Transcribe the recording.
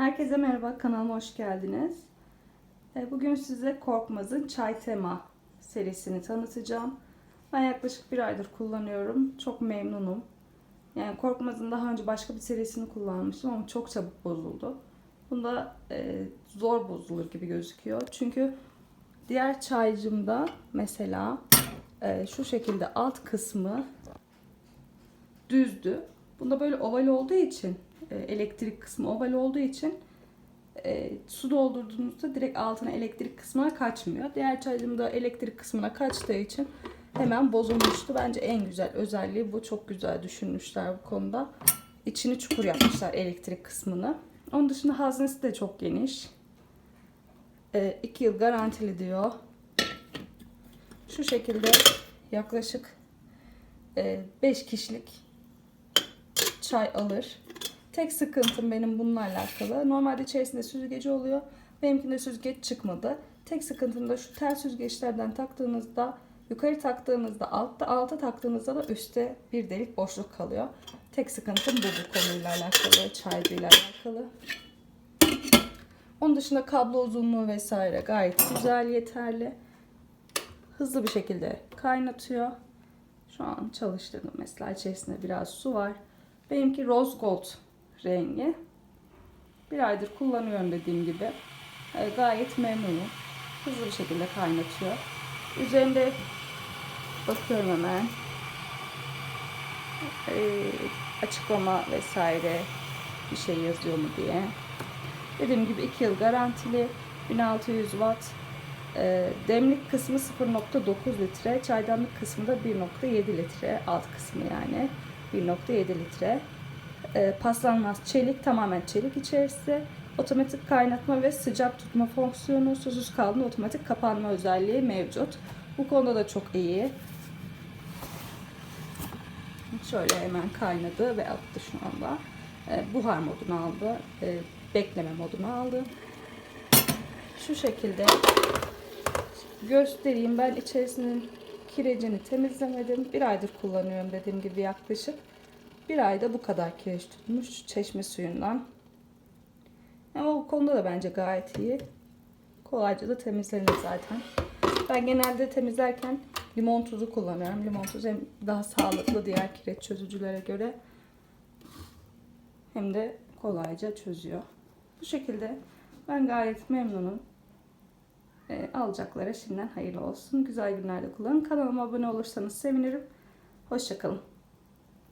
Herkese merhaba, kanalıma hoş geldiniz. E, Bugün size Korkmaz'ın Çay Tema serisini tanıtacağım. Ben yaklaşık bir aydır kullanıyorum. Çok memnunum. Yani Korkmaz'ın daha önce başka bir serisini kullanmıştım ama çok çabuk bozuldu. Bunda e, zor bozulur gibi gözüküyor. Çünkü diğer çaycımda mesela e, şu şekilde alt kısmı düzdü. Bunda böyle oval olduğu için e, elektrik kısmı oval olduğu için e, su doldurduğunuzda direkt altına elektrik kısmına kaçmıyor. Diğer çaycımda elektrik kısmına kaçtığı için hemen bozulmuştu. Bence en güzel özelliği bu. Çok güzel düşünmüşler bu konuda. İçini çukur yapmışlar elektrik kısmını. Onun dışında haznesi de çok geniş. 2 yıl garantili diyor. Şu şekilde yaklaşık 5 kişilik çay alır. Tek sıkıntım benim bununla alakalı. Normalde içerisinde süzgeci oluyor. Benimkinde süzgeç çıkmadı. Tek sıkıntım da şu tel süzgeçlerden taktığınızda yukarı taktığınızda altta alta taktığınızda da üstte bir delik boşluk kalıyor. Tek sıkıntım bu bu konuyla alakalı, çaycıyla alakalı. Onun dışında kablo uzunluğu vesaire gayet güzel, yeterli. Hızlı bir şekilde kaynatıyor. Şu an çalıştırdım mesela içerisinde biraz su var. Benimki rose gold rengi. Bir aydır kullanıyorum dediğim gibi. E, gayet memnunum. Hızlı bir şekilde kaynatıyor. Üzerinde bakıyorum hemen. E, açıklama vesaire bir şey yazıyor mu diye. Dediğim gibi 2 yıl garantili. 1600 watt. E, demlik kısmı 0.9 litre. Çaydanlık kısmı da 1.7 litre. Alt kısmı yani. 1.7 litre. E, paslanmaz çelik tamamen çelik içerisi. Otomatik kaynatma ve sıcak tutma fonksiyonu, susuz kaldığında otomatik kapanma özelliği mevcut. Bu konuda da çok iyi. Şöyle hemen kaynadı ve attı şu anda. E, buhar modunu aldı. E, bekleme modunu aldı. Şu şekilde göstereyim. Ben içerisinin kirecini temizlemedim. Bir aydır kullanıyorum dediğim gibi yaklaşık. Bir ayda bu kadar kireç tutmuş çeşme suyundan. Ama bu konuda da bence gayet iyi. Kolayca da temizlenir zaten. Ben genelde temizlerken limon tuzu kullanıyorum. Limon tuzu hem daha sağlıklı diğer kireç çözücülere göre. Hem de kolayca çözüyor. Bu şekilde ben gayet memnunum. E, alacaklara şimdiden hayırlı olsun. Güzel günlerde kullanın. Kanalıma abone olursanız sevinirim. Hoşçakalın.